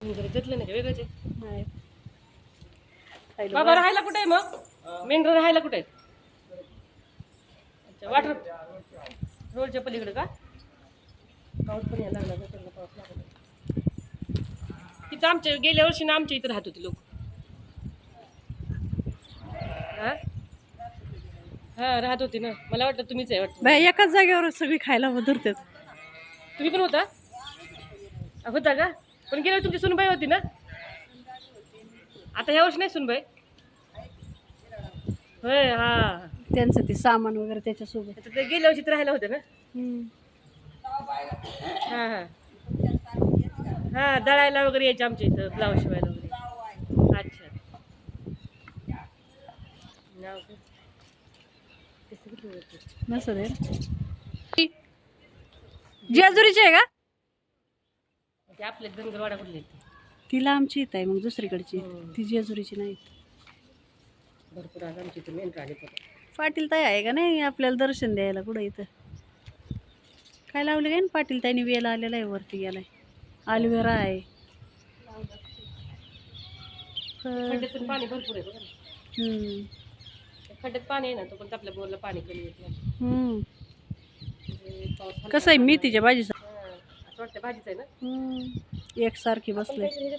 घेतलं नाही वेगळंच आहे बाबा राहायला कुठे आहे मग? मेंढर राहायला कुठे अच्छा वाटर रोडच्या पलीकडे का? पाऊस पण यायला लागला पाऊस लागला. तिथं आमच्या गेल्या वर्षी ना आमच्या इथं राहत होते लोक. हा? हा राहत होते ना. मला वाटतं तुम्हीच आहे वाटतं. एकाच जागेवर सगळी खायला धरतात. तुम्ही पण होता? होता का? पण गेल्या तुमची सुनबाई होती ना? आता ह्या वर्षी नाही सुनबाई? होय हा. त्यांचं ते सामान वगैरे त्याच्यासोबत. आता ते गेल्या वर्षी तर राहायला होते ना? हम्म. हा हा. हा दळायला वगैरे यायचे आमच्या इथं ब्लाऊज शिवायला वगैरे. अच्छा. नाव काय? नसं दे जेजुरीची आहे का? ते आपले धनगरवाडा कुठले? तिला आमची इथं आहे मग दुसरीकडची हम्म. ती जेजुरीची नाही भरपूर आज आमच्या इथं आले पण पाटील ताई आहे का नाही आपल्याला दर्शन द्यायला कुठं इथं काय लावले काय पाटील ताईने वेला आलेला आहे वरती गेलाय अल्वेरा आहे खड्ड्यातून पाणी भरपूर आहे बघा ना. हम्म. खड्ड्यात पाणी आहे ना तो पण आपल्या बोरला पाणी कमी येत नाही हम्म. म्हणजे पाऊस कसं आहे झाला. मेथीच्या भाजीचं हा, वाटतं भाजीच आहे ना. एकसारखी बसले